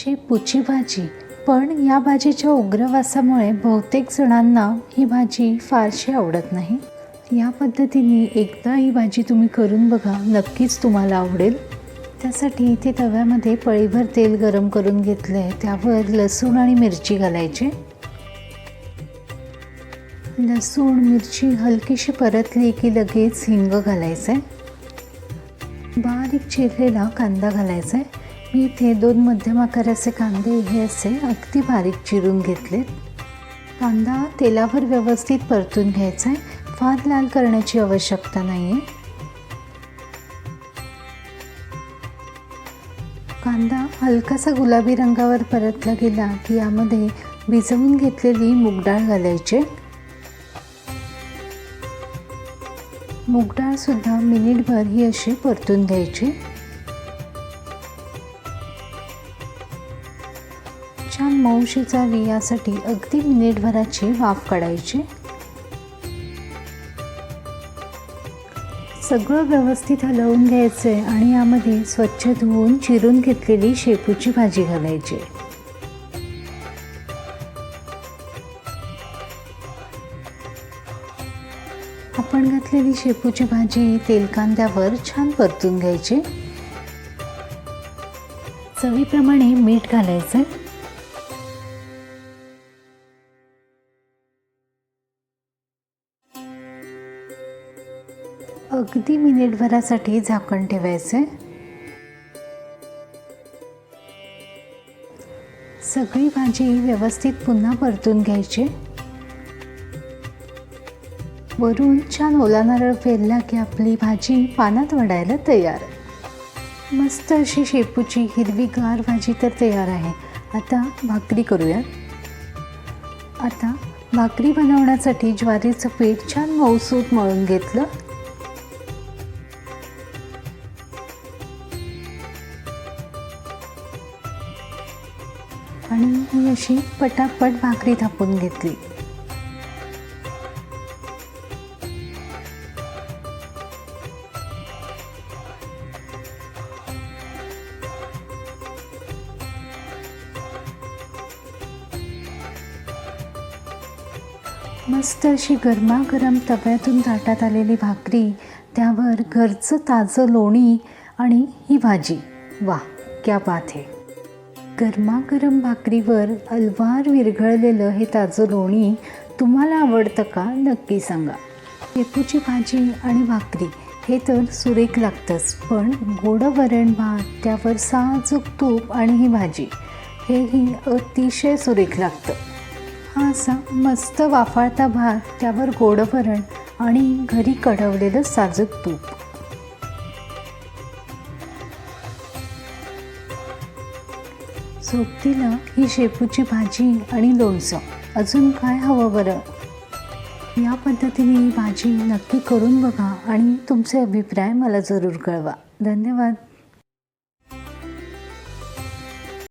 शेपूची भाजी. पण या भाजीच्या उग्रवासामुळे बहुतेक जणांना ही भाजी फारशी आवडत नाही. या पद्धतीने एकदा ही भाजी तुम्ही करून बघा नक्कीच तुम्हाला आवडेल. त्यासाठी इथे तव्यामध्ये पळीभर तेल गरम करून घेतलं आहे त्यावर लसूण आणि मिरची घालायची. लसूण मिरची हलकीशी परतली की लगेच हिंग घालायचं आहे बारीक चिरलेला कांदा घालायचा आहे मी इथे दोन मध्यम आकाराचे कांदे हे असे अगदी बारीक चिरून घेतलेत. कांदा तेलावर व्यवस्थित परतून घ्यायचा आहे फार लाल करण्याची आवश्यकता नाही आहे कांदा हलकासा गुलाबी रंगावर परतला गेला की यामध्ये भिजवून घेतलेली मूगडाळ घालायची. मूगडाळसुद्धा मिनिटभर ही अशी परतून घ्यायची. छान मऊ शिजावी यासाठी अगदी मिनिटभराची वाफ काढायची. सगळं व्यवस्थित हलवून घ्यायचे आणि यामध्ये स्वच्छ धुवून चिरून घेतलेली शेपूची भाजी घालायची. आपण घातलेली शेपूची भाजी तेलकांद्यावर छान परतून घ्यायची. चवीप्रमाणे मीठ घालायचं. अगदी मिनिटभरासाठी झाकण ठेवायचं. आहे सगळी भाजी व्यवस्थित पुन्हा परतून घ्यायची. वरून छान ओला नारळ पेरला की आपली भाजी पानात वडायला तयार. मस्त अशी शेपूची हिरवीगार भाजी तर तयार आहे. आता भाकरी करूया आता भाकरी बनवण्यासाठी ज्वारीचं पीठ छान मऊसूत मळून घेतलं. आणि मी अशी पटापट भाकरी थापून घेतली. मस्त अशी गरमागरम तव्यातून ताटात आलेली भाकरी त्यावर घरचं ताजं लोणी आणि ही भाजी. वा क्या बात आहे गरमागरम भाकरीवर अलवार विरघळलेलं हे ताजं लोणी तुम्हाला आवडतं का? नक्की सांगा. शेपूची भाजी आणि भाकरी हे तर सुरेख लागतंच पण गोड वरण भात त्यावर साजूक तूप आणि ही भाजी हेही अतिशय सुरेख लागतं. हा असा मस्त वाफाळता भात त्यावर गोड वरण आणि घरी कढवलेलं साजूक तूप. सोबतीला ही शेपूची भाजी आणि लोणचं. अजून काय हवं बरं? या पद्धतीने ही भाजी नक्की करून बघा आणि तुमचे अभिप्राय मला जरूर कळवा. धन्यवाद.